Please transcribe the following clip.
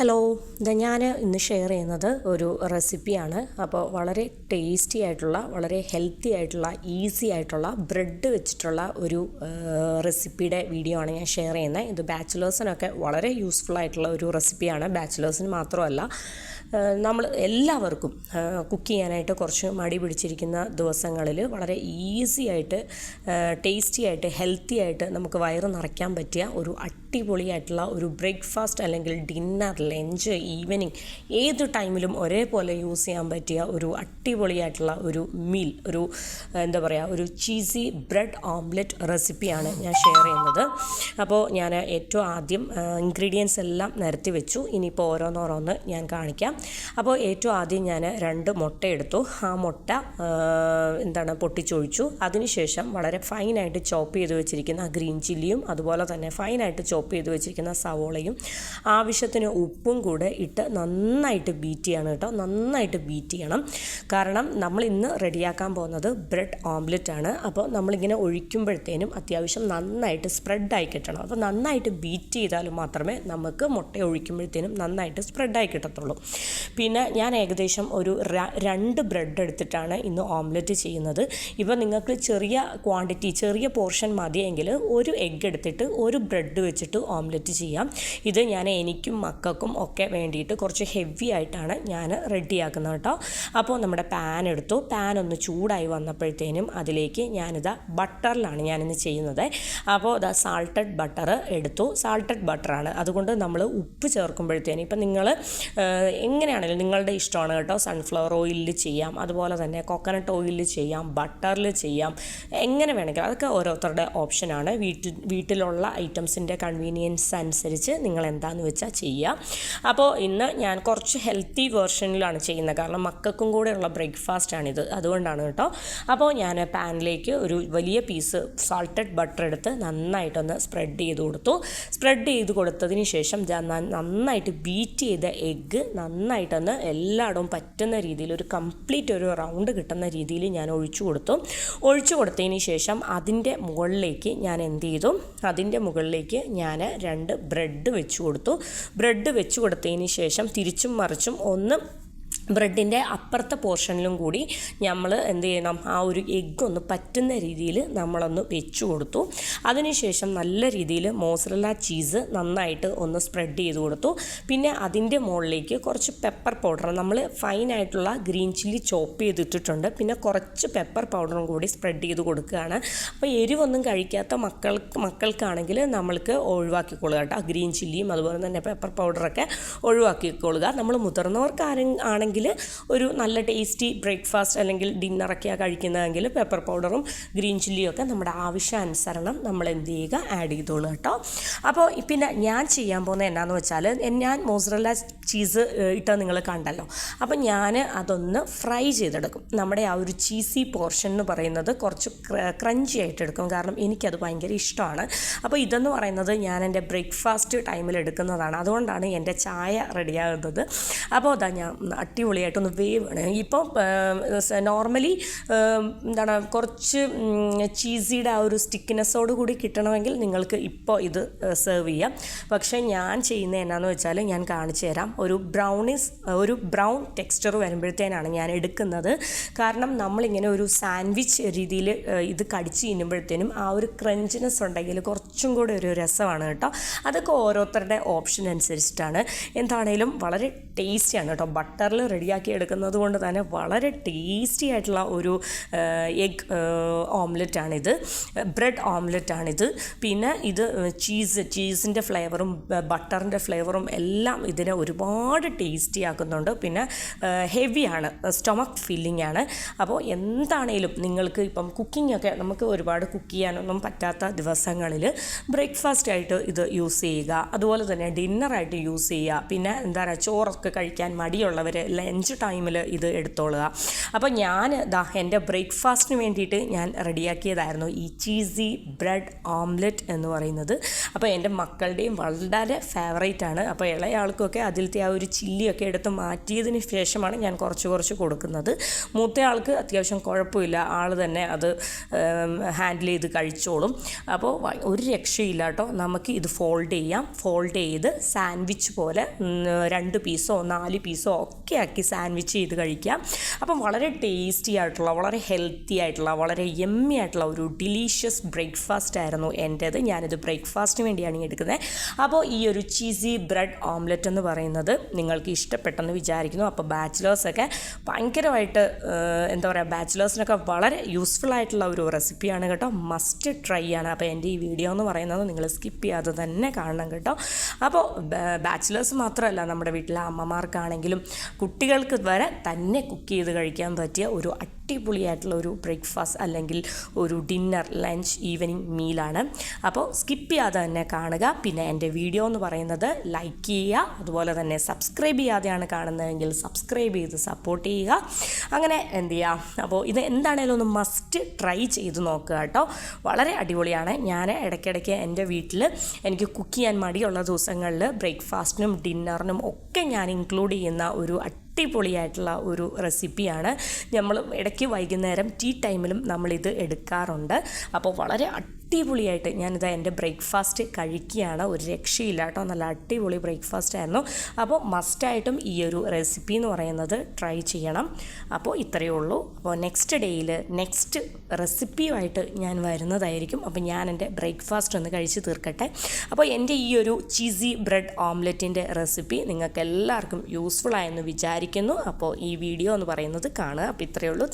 Hello ഇതാ ഞാൻ ഇന്ന് ഷെയർ ചെയ്യുന്നത് ഒരു റെസിപ്പിയാണ്. അപ്പോൾ വളരെ ടേസ്റ്റി ആയിട്ടുള്ള വളരെ ഹെൽത്തി ആയിട്ടുള്ള ഈസി ആയിട്ടുള്ള ബ്രെഡ് വെച്ചിട്ടുള്ള ഒരു റെസിപ്പിയുടെ വീഡിയോ ആണ് ഞാൻ ഷെയർ ചെയ്യുന്നത്. ഇത് ബാച്ചിലേഴ്സിനൊക്കെ വളരെ യൂസ്ഫുൾ ആയിട്ടുള്ള ഒരു റെസിപ്പിയാണ്. ബാച്ചിലേഴ്സിന് മാത്രമല്ല നമ്മൾ എല്ലാവർക്കും കുക്ക് ചെയ്യാനായിട്ട് കുറച്ച് മടി പിടിച്ചിരിക്കുന്ന ദിവസങ്ങളിൽ വളരെ ഈസി ആയിട്ട് ടേസ്റ്റി ആയിട്ട് ഹെൽത്തി ആയിട്ട് നമുക്ക് വയറ് നിറയ്ക്കാൻ പറ്റിയ ഒരു അടിപൊളിയായിട്ടുള്ള ഒരു ബ്രേക്ക്ഫാസ്റ്റ് അല്ലെങ്കിൽ ഡിന്നർ ലഞ്ച് ഈവനിങ് ഏത് ടൈമിലും ഒരേപോലെ യൂസ് ചെയ്യാൻ പറ്റിയ ഒരു അടിപൊളിയായിട്ടുള്ള ഒരു മീൽ ഒരു എന്താ പറയുക ഒരു ചീസി ബ്രെഡ് ഓംലെറ്റ് റെസിപ്പിയാണ് ഞാൻ ഷെയർ ചെയ്യുന്നത്. അപ്പോൾ ഞാൻ ഏറ്റവും ആദ്യം ഇൻഗ്രീഡിയൻസ് എല്ലാം നിരത്തി വെച്ചു. ഇനിയിപ്പോൾ ഓരോന്നോരോന്ന് ഞാൻ കാണിക്കാം. അപ്പോൾ ഏറ്റവും ആദ്യം ഞാൻ രണ്ട് മുട്ട എടുത്തു. ആ മുട്ട എന്താണ് പൊട്ടിച്ചൊഴിച്ചു. അതിനുശേഷം വളരെ ഫൈനായിട്ട് ചോപ്പ് ചെയ്ത് വെച്ചിരിക്കുന്ന ഗ്രീൻ ചില്ലിയും അതുപോലെ തന്നെ ഫൈനായിട്ട് ചോപ്പ് ചെയ്ത് വെച്ചിരിക്കുന്ന സവോളയും ആവശ്യത്തിന് ഉപ്പും കൂടെ ഇട്ട് നന്നായിട്ട് ബീറ്റ് ചെയ്യണം കേട്ടോ. നന്നായിട്ട് ബീറ്റ് ചെയ്യണം. കാരണം നമ്മൾ ഇന്ന് റെഡിയാക്കാൻ പോകുന്നത് ബ്രെഡ് ഓംലെറ്റ് ആണ്. അപ്പോൾ നമ്മളിങ്ങനെ ഒഴിക്കുമ്പോഴത്തേനും അത്യാവശ്യം നന്നായിട്ട് സ്പ്രെഡായി കിട്ടണം. അപ്പോൾ നന്നായിട്ട് ബീറ്റ് ചെയ്താൽ മാത്രമേ നമുക്ക് മുട്ട ഒഴിക്കുമ്പോഴത്തേനും നന്നായിട്ട് സ്പ്രെഡായി കിട്ടത്തുള്ളൂ. പിന്നെ ഞാൻ ഏകദേശം ഒരു രണ്ട് ബ്രെഡ് എടുത്തിട്ടാണ് ഇന്ന് ഓംലെറ്റ് ചെയ്യുന്നത്. ഇപ്പോൾ നിങ്ങൾക്ക് ചെറിയ ക്വാണ്ടിറ്റി ചെറിയ പോർഷൻ മതിയെങ്കിൽ ഒരു എഗ്ഗ് എടുത്തിട്ട് ഒരു ബ്രെഡ് വെച്ചിട്ട് ഓംലെറ്റ് ചെയ്യാം. ഇത് ഞാൻ എനിക്കും മക്കൾക്കും ഒക്കെ വേണ്ടിയിട്ട് കുറച്ച് ഹെവി ആയിട്ടാണ് ഞാൻ റെഡിയാക്കുന്നത് കേട്ടോ. അപ്പോൾ നമ്മുടെ പാൻ എടുത്തു. പാൻ ഒന്ന് ചൂടായി വന്നപ്പോഴത്തേനും അതിലേക്ക് ഞാനിതാ ബട്ടറിലാണ് ഞാനിന്ന് ചെയ്യുന്നത്. അപ്പോൾ ഇതാ സാൾട്ടഡ് ബട്ടർ എടുത്തു. സാൾട്ടഡ് ബട്ടറാണ് അതുകൊണ്ട് നമ്മൾ ഉപ്പ് ചേർക്കുമ്പോഴത്തേനും ഇപ്പം നിങ്ങൾ എങ്ങനെയാണെങ്കിലും നിങ്ങളുടെ ഇഷ്ടമാണ് കേട്ടോ. സൺഫ്ലവർ ഓയിലിൽ ചെയ്യാം. അതുപോലെ തന്നെ കോക്കനട്ട് ഓയിലിൽ ചെയ്യാം. ബട്ടറിൽ ചെയ്യാം. എങ്ങനെ വേണമെങ്കിലും അതൊക്കെ ഓരോരുത്തരുടെ ഓപ്ഷനാണ് വീട്ടിൽ വീട്ടിലുള്ള ഐറ്റംസിന്റെ കൺവീനിയൻസ് അനുസരിച്ച് നിങ്ങൾ എന്താണെന്ന് വെച്ചാൽ ചെയ്യുക അപ്പോൾ ഇന്ന് ഞാൻ കുറച്ച് ഹെൽത്തി വേർഷനിലാണ് ചെയ്യുന്നത്. കാരണം മക്കൾക്കും കൂടെയുള്ള ബ്രേക്ക്ഫാസ്റ്റാണിത് അതുകൊണ്ടാണ് കേട്ടോ. അപ്പോൾ ഞാൻ പാനിലേക്ക് ഒരു വലിയ പീസ് സാൾട്ടഡ് ബട്ടർ എടുത്ത് നന്നായിട്ടൊന്ന് സ്പ്രെഡ് ചെയ്ത് കൊടുത്തു. സ്പ്രെഡ് ചെയ്ത് കൊടുത്തതിന് ശേഷം നന്നായിട്ട് ബീറ്റ് ചെയ്ത എഗ്ഗ് നന്നായിട്ടൊന്ന് എല്ലായിടവും പറ്റുന്ന രീതിയിൽ ഒരു കംപ്ലീറ്റ് ഒരു റൗണ്ട് കിട്ടുന്ന രീതിയിൽ ഞാൻ ഒഴിച്ചു കൊടുത്തു. ഒഴിച്ചു കൊടുത്തതിന് ശേഷം അതിന്റെ മുകളിലേക്ക് ഞാൻ എന്ത് ചെയ്തു? അതിന്റെ മുകളിലേക്ക് ഞാൻ രണ്ട് ബ്രെഡ് വെച്ച് കൊടുത്തു. ബ്രെഡ് വെച്ച് കൊടുത്തതിന് ശേഷം തിരിച്ചും മറിച്ചും ഒന്ന് ബ്രെഡിന്റെ അപ്പുറത്തെ പോർഷനിലും കൂടി നമ്മൾ എന്ത് ചെയ്യണം? ആ ഒരു എഗ്ഗ് ഒന്ന് പറ്റുന്ന രീതിയിൽ നമ്മളൊന്ന് വെച്ചു കൊടുത്തു. അതിനുശേഷം നല്ല രീതിയിൽ മോസറല്ല ചീസ് നന്നായിട്ട് ഒന്ന് സ്പ്രെഡ് ചെയ്ത് കൊടുത്തു. പിന്നെ അതിന്റെ മുകളിലേക്ക് കുറച്ച് പെപ്പർ പൗഡർ നമ്മൾ ഫൈനായിട്ടുള്ള ഗ്രീൻ ചില്ലി ചോപ്പ് ചെയ്തിട്ടിട്ടുണ്ട്. പിന്നെ കുറച്ച് പെപ്പർ പൗഡറും കൂടി സ്പ്രെഡ് ചെയ്ത് കൊടുക്കുകയാണ്. അപ്പോൾ എരിവൊന്നും കഴിക്കാത്ത മക്കൾക്ക് മക്കൾക്കാണെങ്കിൽ നമ്മൾക്ക് ഒഴിവാക്കിക്കൊള്ളുക കേട്ടോ. ഗ്രീൻ ചില്ലിയും അതുപോലെ തന്നെ പെപ്പർ പൗഡറൊക്കെ ഒഴിവാക്കിക്കൊള്ളുക. നമ്മൾ മുതിർന്നവർക്ക് ആരെങ്കിലും ആണെങ്കിൽ ഒരു നല്ല ടേസ്റ്റി ബ്രേക്ക്ഫാസ്റ്റ് അല്ലെങ്കിൽ ഡിന്നറൊക്കെയാണ് കഴിക്കുന്നതെങ്കിൽ പെപ്പർ പൗഡറും ഗ്രീൻ ചില്ലിയും ഒക്കെ നമ്മുടെ ആവശ്യാനുസരണം നമ്മൾ എന്ത് ചെയ്യുക ആഡ് ചെയ്തോളൂ കേട്ടോ. അപ്പോൾ പിന്നെ ഞാൻ ചെയ്യാൻ പോകുന്നത് എന്നാന്ന് വെച്ചാൽ ഞാൻ മോസറല്ല ചീസ് ഇട്ട നിങ്ങൾ കണ്ടല്ലോ. അപ്പോൾ ഞാൻ അതൊന്ന് ഫ്രൈ ചെയ്തെടുക്കും. നമ്മുടെ ആ ഒരു ചീസി പോർഷൻ എന്ന് പറയുന്നത് കുറച്ച് ക്രഞ്ചി ആയിട്ട് എടുക്കും. കാരണം എനിക്കത് ഭയങ്കര ഇഷ്ടമാണ്. അപ്പോൾ ഇതെന്ന് പറയുന്നത് ഞാൻ എന്റെ ബ്രേക്ക്ഫാസ്റ്റ് ടൈമിൽ എടുക്കുന്നതാണ്. അതുകൊണ്ടാണ് എന്റെ ചായ റെഡിയാകുന്നത് അപ്പോൾ അതാ ഞാൻ അടിപൊളിയായിട്ടൊന്ന് ആണ് ഇപ്പോൾ നോർമലി എന്താണ് കുറച്ച് ചീസിയുടെ ആ ഒരു സ്റ്റിക്കിനെസ്സോട് കൂടി കിട്ടണമെങ്കിൽ നിങ്ങൾക്ക് ഇപ്പോൾ ഇത് സെർവ് ചെയ്യാം. പക്ഷേ ഞാൻ ചെയ്യുന്നത് എന്നാന്ന് വെച്ചാൽ ഞാൻ കാണിച്ചു തരാം. ഒരു ബ്രൗണിസ് ഒരു ബ്രൗൺ ടെക്സ്ചർ വരുമ്പോഴത്തേനാണ് ഞാൻ എടുക്കുന്നത്. കാരണം നമ്മളിങ്ങനെ ഒരു സാൻഡ്വിച്ച് രീതിയിൽ ഇത് കടിച്ച് തിന്നുമ്പോഴത്തേനും ആ ഒരു ക്രഞ്ചിനെസ് ഉണ്ടെങ്കിൽ കുറച്ചും കൂടെ ഒരു രസമാണ് കേട്ടോ. അതൊക്കെ ഓരോരുത്തരുടെ ഓപ്ഷൻ അനുസരിച്ചിട്ടാണ്. എന്താണേലും വളരെ ടേസ്റ്റിയാണ് കേട്ടോ. ബട്ടറിൽ റെഡിയാക്കി എടുക്കുന്നത് കൊണ്ട് തന്നെ വളരെ ടേസ്റ്റി ആയിട്ടുള്ള ഒരു എഗ് ഓംലെറ്റാണിത്. ബ്രെഡ് ഓംലെറ്റാണിത്. പിന്നെ ഇത് ചീസ് ചീസിന്റെ ഫ്ലേവറും ബട്ടറിന്റെ ഫ്ലേവറും എല്ലാം ഇതിനെ ഒരുപാട് ടേസ്റ്റി ആക്കുന്നുണ്ട്. പിന്നെ ഹെവിയാണ് സ്റ്റൊമക്ക് ഫില്ലിംഗ് ആണ് അപ്പോൾ എന്താണേലും നിങ്ങൾക്ക് ഇപ്പം കുക്കിംഗ് ഒക്കെ നമുക്ക് ഒരുപാട് കുക്ക് ചെയ്യാനൊന്നും പറ്റാത്ത ദിവസങ്ങളിൽ ബ്രേക്ക്ഫാസ്റ്റ് ആയിട്ട് ഇത് യൂസ് ചെയ്യുക. അതുപോലെ തന്നെ ഡിന്നറായിട്ട് യൂസ് ചെയ്യുക. പിന്നെ എന്താ പറയുക ചോറൊക്കെ കഴിക്കാൻ മടിയുള്ളവർ ലഞ്ച് ടൈമിൽ ഇത് എടുത്തോളുക. അപ്പോൾ ഞാൻ ദാ എന്റെ ബ്രേക്ക്ഫാസ്റ്റിന് വേണ്ടിയിട്ട് ഞാൻ റെഡിയാക്കിയതായിരുന്നു ഈ ചീസി ബ്രെഡ് ഓംലെറ്റ് എന്ന് പറയുന്നത്. അപ്പോൾ എന്റെ മക്കളുടെയും വളരെ ഫേവറേറ്റ് ആണ്. അപ്പോൾ ഇളയാൾക്കൊക്കെ അതിലത്തെ ആ ഒരു ചില്ലിയൊക്കെ എടുത്ത് മാറ്റിയതിന് ശേഷമാണ് ഞാൻ കുറച്ച് കുറച്ച് കൊടുക്കുന്നത്. മൂത്തയാൾക്ക് അത്യാവശ്യം കുഴപ്പമില്ല. ആൾ തന്നെ അത് ഹാൻഡിൽ ചെയ്ത് കഴിച്ചോളും. അപ്പോൾ ഒരു രക്ഷയില്ല കേട്ടോ നമുക്ക് ഇത് ഫോൾഡ് ചെയ്യാം. ഫോൾഡ് ചെയ്ത് സാൻഡ്വിച്ച് പോലെ രണ്ട് പീസോ നാല് പീസോ ഒക്കെ ആക്കി സാൻഡ്വിച്ച് ചെയ്ത് കഴിക്കാം. അപ്പം വളരെ ടേസ്റ്റി ആയിട്ടുള്ള വളരെ ഹെൽത്തി ആയിട്ടുള്ള വളരെ യമ്മി ആയിട്ടുള്ള ഒരു ഡിലീഷ്യസ് ബ്രേക്ക്ഫാസ്റ്റ് ആയിരുന്നു എന്റേത്. ഞാനിത് ബ്രേക്ക്ഫാസ്റ്റിന് വേണ്ടിയാണ് എടുക്കുന്നത്. അപ്പോൾ ഈ ഒരു ചീസി ബ്രെഡ് ഓംലെറ്റ് എന്ന് പറയുന്നത് നിങ്ങൾക്ക് ഇഷ്ടപ്പെട്ടെന്ന് വിചാരിക്കുന്നു. അപ്പോൾ ബാച്ചിലേഴ്സൊക്കെ ഭയങ്കരമായിട്ട് എന്താ പറയുക ബാച്ചിലേഴ്സിനൊക്കെ വളരെ യൂസ്ഫുൾ ആയിട്ടുള്ള ഒരു റെസിപ്പിയാണ് കേട്ടോ. മസ്റ്റ് ട്രൈ ആണ്. അപ്പോൾ എന്റെ ഈ വീഡിയോ എന്ന് പറയുന്നത് നിങ്ങൾ സ്കിപ്പ് ചെയ്യാതെ തന്നെ കാണണം കേട്ടോ. അപ്പോൾ ബാച്ചിലേഴ്സ് മാത്രമല്ല നമ്മുടെ വീട്ടിലെ അമ്മമാർക്കാണെങ്കിലും കുട്ടികൾക്ക് വരെ തന്നെ കുക്ക് ചെയ്ത് കഴിക്കാൻ പറ്റിയ ഒരു അടിപൊളിയായിട്ടുള്ള ഒരു ബ്രേക്ക്ഫാസ്റ്റ് അല്ലെങ്കിൽ ഒരു ഡിന്നർ ലഞ്ച് ഈവനിങ് മീലാണ് അപ്പോൾ സ്കിപ്പ് ചെയ്യാതെ തന്നെ കാണുക. പിന്നെ എന്റെ വീഡിയോ എന്ന് പറയുന്നത് ലൈക്ക് ചെയ്യുക. അതുപോലെ തന്നെ സബ്സ്ക്രൈബ് ചെയ്യാതെയാണ് കാണുന്നതെങ്കിൽ സബ്സ്ക്രൈബ് ചെയ്ത് സപ്പോർട്ട് ചെയ്യുക. അങ്ങനെ എന്ത് ചെയ്യുക അപ്പോൾ ഇത് എന്താണേലും ഒന്ന് മസ്റ്റ് ട്രൈ ചെയ്ത് നോക്കുക കേട്ടോ. വളരെ അടിപൊളിയാണ്. ഞാൻ ഇടയ്ക്കിടയ്ക്ക് എന്റെ വീട്ടിൽ എനിക്ക് കുക്ക് ചെയ്യാൻ മടിയുള്ള ദിവസങ്ങളിൽ ബ്രേക്ക്ഫാസ്റ്റിനും ഡിന്നറിനും ഒക്കെ ഞാൻ ഇൻക്ലൂഡ് ചെയ്യുന്ന ഒരു അടിപൊളിയായിട്ടുള്ള ഒരു റെസിപ്പിയാണ്. നമ്മൾ ഇടയ്ക്ക് വൈകുന്നേരം ടീ ടൈമിലും നമ്മളിത് എടുക്കാറുണ്ട്. അപ്പോൾ വളരെ അടിപൊളിയായിട്ട് ഞാനിതാ എന്റെ ബ്രേക്ക്ഫാസ്റ്റ് കഴിക്കുകയാണ്. ഒരു രക്ഷയില്ല കേട്ടോ. നല്ല അടിപൊളി ബ്രേക്ക്ഫാസ്റ്റ് ആയിരുന്നു. അപ്പോൾ മസ്റ്റായിട്ടും ഈ ഒരു റെസിപ്പി എന്ന് പറയുന്നത് ട്രൈ ചെയ്യണം. അപ്പോൾ ഇത്രയേ ഉള്ളൂ. അപ്പോൾ നെക്സ്റ്റ് ഡേയിൽ നെക്സ്റ്റ് റെസിപ്പിയുമായിട്ട് ഞാൻ വരുന്നതായിരിക്കും. അപ്പോൾ ഞാൻ എന്റെ ബ്രേക്ക്ഫാസ്റ്റ് ഒന്ന് കഴിച്ച് തീർക്കട്ടെ. അപ്പോൾ എന്റെ ഈ ഒരു ചീസി ബ്രെഡ് ഓംലെറ്റിന്റെ റെസിപ്പി നിങ്ങൾക്ക് എല്ലാവർക്കും യൂസ്ഫുൾ ആയെന്ന് വിചാരിക്കുന്നു. അപ്പോൾ ഈ വീഡിയോ എന്ന് പറയുന്നത് കാണുക. അപ്പോൾ ഇത്രയേ ഉള്ളൂ.